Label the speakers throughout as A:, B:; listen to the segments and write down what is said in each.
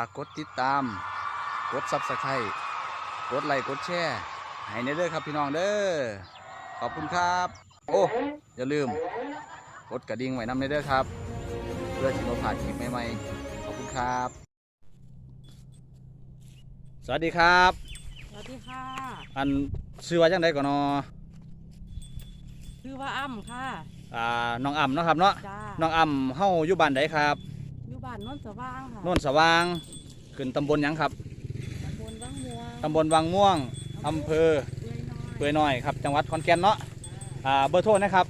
A: ากกดติดตาม กดซับสไครต์กดไลค์กดแชร์ให้ในเด้อครับพี่น้องเด้อขอบคุณครับ โอ้อย่าลืม กดกระดิ่งไว้นำในเด้อครับ เพื่อที่เราผ่านคลิปใหม่ๆขอบคุณครับ สวัสดีครับ
B: สวัสดีค่ะ
A: อันชื่อว่าจังไดก่อนเนาะ
B: ชื่อว่าอ้ำค่ะ
A: อ่าน้องอ่ำเนาะครับเนาะ
B: จ้า
A: น้องอ่ำเฮาอยู่บ้านใดครับ
B: อยู่ บ้านโนนสว่างค่ะ
A: โน่นสว่าง ขึ้นตำบลหยังครับ
B: ตำบลวังมัว
A: ตำบลวังม่วง อำเภอ
B: เปื่อยน้อย
A: เปื่อยน้อยครับ จังหวัดขอนแก่นเนาะอ่าเบอร์โทรนะครับ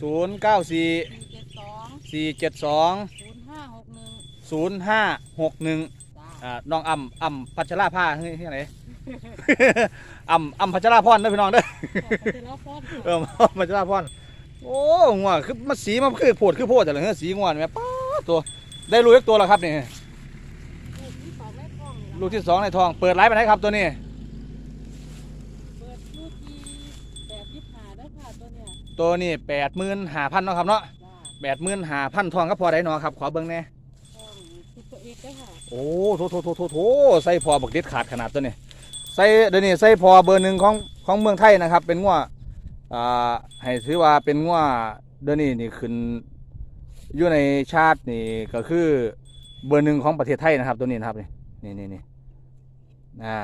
B: ศูนย์เก้าสี่
A: 094
B: สี่เจ็ดสอง
A: 472
B: ศูนย์ห้าหกหนึ่ง
A: 0561
B: จ้า
A: อ่าน้องอ่ำอ่ำพัชราภาเฮ้ยที่ไหน อ่ำอ่ำพัชราพรเด้อพี่น้องเด้อ
B: ขอบคุณแล้วพ่อ
A: เออพัชราพร โอ้งัวคือมันสีมันคือโพดคือโพดแต่ละเฮ้ยสีงัวนี่แม่ป๊าดตัวได้ลูกอีกตัวแล้วครับนี่
B: ลูกที่สองแม่ท้องนี่ล่ะ
A: ลูกที่สองในท้องเปิดไลฟ์ไปไหนครับตัวนี้
B: เปิดลูกที่แปดที่ผ่าได้อค่ะตัวเนี้ย
A: ตัวนี้แปดหมื่นห้าพันเนาะครับเนาะ
B: จ้า
A: แปดหมื่นห้าพันทองก็พอได้เนาะครับขอเบิ้งแหน่
B: ท้องทุกตัวเอกได้อค่ะ
A: โอ้โถโถโถโถโถใส่พอบักเด็ดขาดขนาดตัวนี้ใส่เดี๋ยวนี้ใส่พอเบอร์หนึ่งของของเมืองไทยนะครับเป็นงัว อ่าให้ถือว่าเป็นงัวเดี๋ยวนี้นี่ขึ้นอยู่ในชาตินี่ก็คือเบอร์หนึ่งของประเทศไทยนะครับตัวนี้นะครับนี่นี่นี่นี่อ่า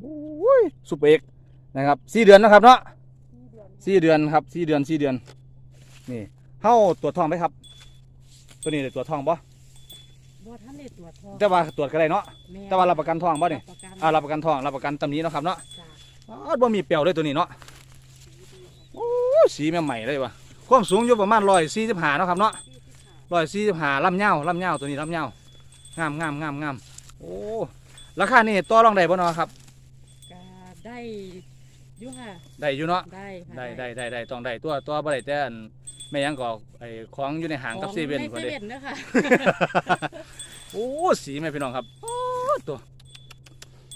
A: โอ้ยสุปเอกนะครับสี่เดือนนะครับเนาะ
B: สี่เดือน
A: สี่เดือนครับสี่เดือนสี่เดือน นี่เฮาตรวจท้องไหมครับ ตัวนี้ได้ตรวจท้องบ่
B: บ่ท่านได้ตรวจท้อง
A: แต่ว่าตรวจก็ได้เนาะ
B: ม่
A: แต่ว่ารับประกันท้องบ่นี่
B: ประกัน
A: อ่ารับประกันท้องรับประกันตำหนี้เนาะครับเนาะ
B: จ้า
A: อ๋อบ่มีเปรี้ยวเลยตัวนี้เนาะโอ้ สีแม่ใหม่เลยวะความสูงอยู่ประมาณร้อยสี่สิบห้าเนาะครับเนาะ
B: ที่ที่ผ่า
A: ร้อยสี่สิบห้าลำเงาลำเงาตัวนี้ลำเงางามงามงามงามโอ้ราคานี่ต่อรองได้บ่เนาะครับ
B: ก็ได้อยู่ค่ะ
A: ได้อยู่เนาะ
B: ได้ค่ะ
A: ได้ได้ได้ได้ต้องได้ตัวตัวบ่ได้แต่อันไม่หยังก็ไอ้ของอยู่ในห้างกับ
B: ของ
A: เซเว่น
B: ใน
A: คน
B: เซ
A: เด้
B: เว่นเด้อค่ะ
A: โอ้สีแม่พี่น้องครับโอ้ตัว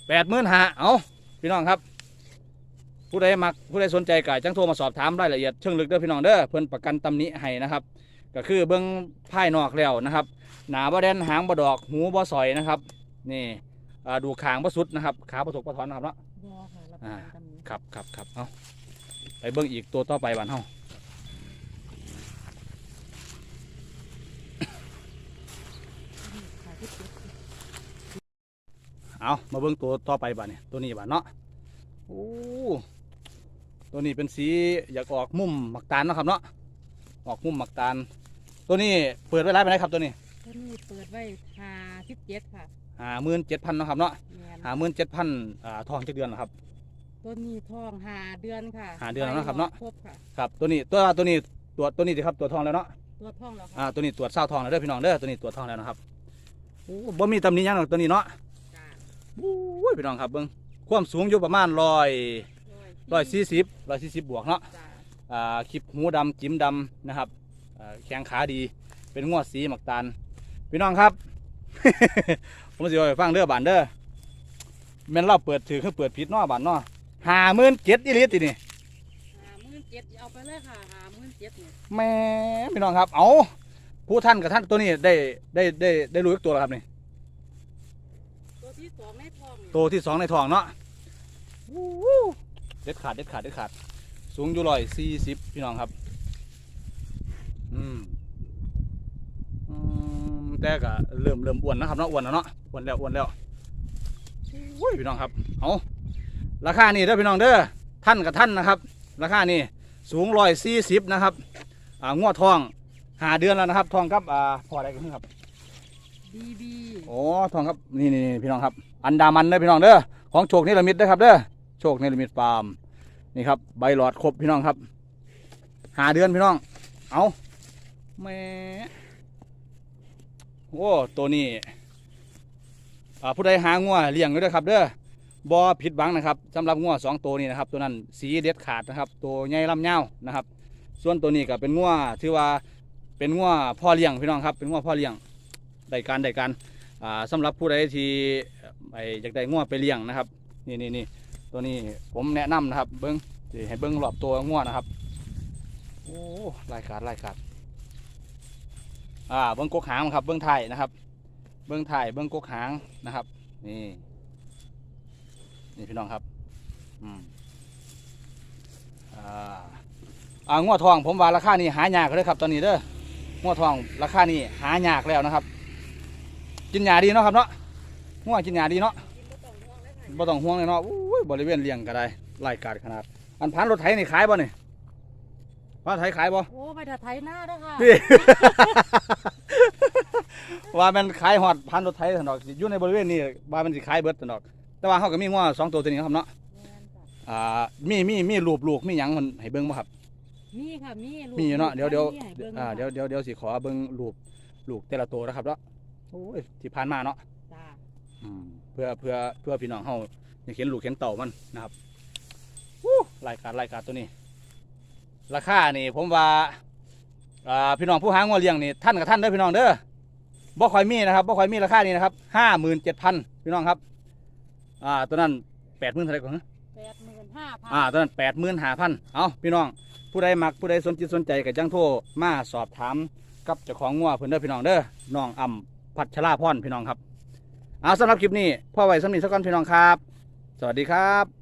A: แปดหมื่นห้าเอาพี่น้องครับ ผู้ใดมักผู้ใดสนใจก็จังโทรมาสอบถามรายละเอียดเชิงลึกเด้อพี่น้องเด้อเพิ่นประกันตำหนิให้นะครับ ก็คือเบิ้งภายนอกแล้วนะครับ หนาบ่แดนหางบ่ดอกหูบ่สอยนะครับ นี่อ่าดูขางบ่สุดนะครับ ขาบ่ถกบ่ถอนนะครับเนาะ
B: บอค่ะรับ
A: อ่า
B: ประกันตำหนิ
A: ครับครับครับเอาไปเบิ้งอีกตัวต่อไปบ้านเฮา
B: ค่ะที่เจ็ด
A: เอามาเบิ้งตัวต่อไปบ้านนี่ตัวนี้บ้านเนาะโอ้ ตัวนี้เป็นสีอยากออกมุมหมักตาลเนาะครับเนาะออกมุมหมักตาล ตัวนี้เปิดไว้ร้ายไปไหนใดครับตัวนี้
B: ต้นนี้เปิดไว้ห้าสิบเจ็ดค่ะ
A: ห้าหมื่นเจ็ดพันเนาะครับเนาะ
B: แม่น
A: ห้าหมื่นเจ็ดพันอ่าทองเจ็ดเดือนเหรอครับ
B: ต้นนี้ทองห้าเดือนค่ะ
A: ห้าเดือนแล้วนะครับเนาะ
B: ครบค่ะ
A: ครับตัวนี้ตัวตัวนี้ตัวตัวนี้สิครับตัวทองแล้วเนาะ
B: ตัวทองแล้ว
A: อ่า
B: ค่ะ
A: ตัวนี้ตรวจเศร้าทองแล้วเด้อพี่น้องเด้อตัวนี้ตรวจทองแล้วนะครับโอ้บ่มีตำหนิหยังหรอกตัวนี้เนาะ
B: จ้า
A: โอ้ยพี่น้องครับเบิ่งความสูงอยู่ประมาณร้อย ร้อยสี่สิบร้อยสี่สิบบวกเนาะ
B: จ้า
A: อ่าคลิปหูดำจิ้มดำนะครับอ่าแข้งขาดี เป็นงวดสีหมักตาลพี่น้องครับ ผมสิเอาไปฟังเด้อบานเด้อแม่นเราเปิดถือคือเปิดผิดเนาะบานเนาะห้าหมื่นเจ็ดอีหลีตินี่
B: ห้าหมื่นเจ็ดเอาไปเลยค่ะห้าหมื่นเจ็ดเนี่ย
A: แม่พี่น้องครับ เอาผู้ท่านกับท่านตัวนี้ได้ได้ได้ได้รู้อีกตัวแล้วครับนี่
B: ตัวที่สองในทองเนี่ย
A: ตัวที่สองในท้องเนาะวู้วู้ เด็ดขาดเด็ดขาดเด็ดขาด สูงอยู่ร้อยสี่สิบพี่น้องครับอืมอืมแต่ก็เริ่มเริ่มอ้วนนะครับเนาะอ้วนแล้วเนาะอ้วนแล้วอ้วนแล้วโอ้ยพี่น้องครับเอาราคานี่เด้อพี่น้องเด้อท่านกับท่านนะครับ ราคานี่สูงร้อยสี่สิบนะครับ อ่างวดทองหาเดือนแล้วนะครับ ทองครับอ่าพออะไรกันครับ
B: บีบี
A: โอ้ทองครับนี่นี่นี่พี่น้องครับ อันดามันเด้อพี่น้องเด้อของโชคนิรมิตเด้อครับเด้อ โชคนิมิตฟาร์มนี่ครับใบหลอดครบพี่น้องครับ หาเดือนพี่น้อง เอาแม่โอ้ตัวนี้ผู้ใดหางัวเลี้ยงด้วยครับ เด้อบอผิดหวังนะครับสำหรับงัวสองตัวนี้นะครับ ตัวนั้นสีเด็ดขาดนะครับ ตัวใหญ่ลำยานะครับ ส่วนตัวนี้ก็เป็นงัวที่ว่าเป็นงัวพ่อเลี้ยงพี่น้องครับเป็นงัวพ่อเลี้ยงได้การได้การอ่าสำหรับผู้ใดที่ไออยากได้งัวไปเลี้ยงนะครับ นี่นี่นี่ ตัวนี้ผมแนะนำนะครับ เบิ้งสิให้เบิ้งรอบตัวงัวนะครับ โอ้ลายขาดลายขาดอ่าเบิ้งกกหางครับ เบิ้งไทยนะครับ เบิ้งถ่ายเบิ้งกกหางนะครับ นี่นี่พี่น้องครับ อืมอ่าอ่างวทอง ผมว่าราคานี่หายากเลยครับ ตอนนี้เด้องวทองราคานี่หายากแล้วนะครับ กินยาดีเนาะครับเนาะงัวกินยาดีเนาะ
B: บ่ต้องห่วงเลยค่ะ
A: บ่ต้องห่วงเลยเนาะอุ้ยบริเวณเลี้ยงก็ได้รายการขนาด อันพันรถไถนี่ขายบ่นี่พันรถไถขายบ่
B: โอ้ไปถ้าไถหน้าเด้อค่ะ
A: พี่ ว่ามันขายฮอดพันรถไถซั่นดอกอยู่ในบริเวณนี้ว่ามันสิขายเบิดซั่นดอก แต่ว่าเฮาก็มีงัวสองตัวตัวนี้ครับเนาะ
B: แม่นจ้ะ
A: อ่ามีมีมีรูปลูกมีหยังมันให้เบิ่งบ่ครับ
B: มีค่ะมีลูก
A: มีอยู่เนาะเดี๋ยวเดี๋ยว
B: มีให้บิ่ง
A: อ่า
B: ค่ะ
A: เดี๋ยวเดี๋ยวเดี๋ยวสิขอเบิ่งรูปลูกแต่ละตัวนะครับเนาะโอ้ยที่ผ่านมาเนาะ
B: จ้า
A: อืม เพื่อเพื่อเพื่อพี่น้องเฮาอยากเห็นลูกเห็นเต่ามันนะครับวู้รายการรายการตัวนี้ ราคานี่ผมว่าอ่าพี่น้องผู้หางวเลี้ยงนี่ท่านกับท่านเด้อพี่น้องเด้อบ่ค่อยมีนะครับบ่ค่อยมีราคานี้นะครับห้าหมื่นเจ็ดพันพี่น้องครับอ่าตัวนั้นแปดหมื่นเท่าไหร่ก่อนฮะ
B: แปดหมื่นห้าพัน
A: อ่าตัวนั้นแปดหมื่นห้าพันเอาพี่น้องผู้ใดมักผู้ใดสนจิตสนใจก็จังโทรมาสอบถามกับเจ้าของงัวเพิ่นเด้อพี่น้องเด้อน้องอ่ำพัชราพรพี่น้องครับ เอาสำหรับคลิปนี้พ่อไว้สำนีสักก่อนพี่น้องครับ สวัสดีครับ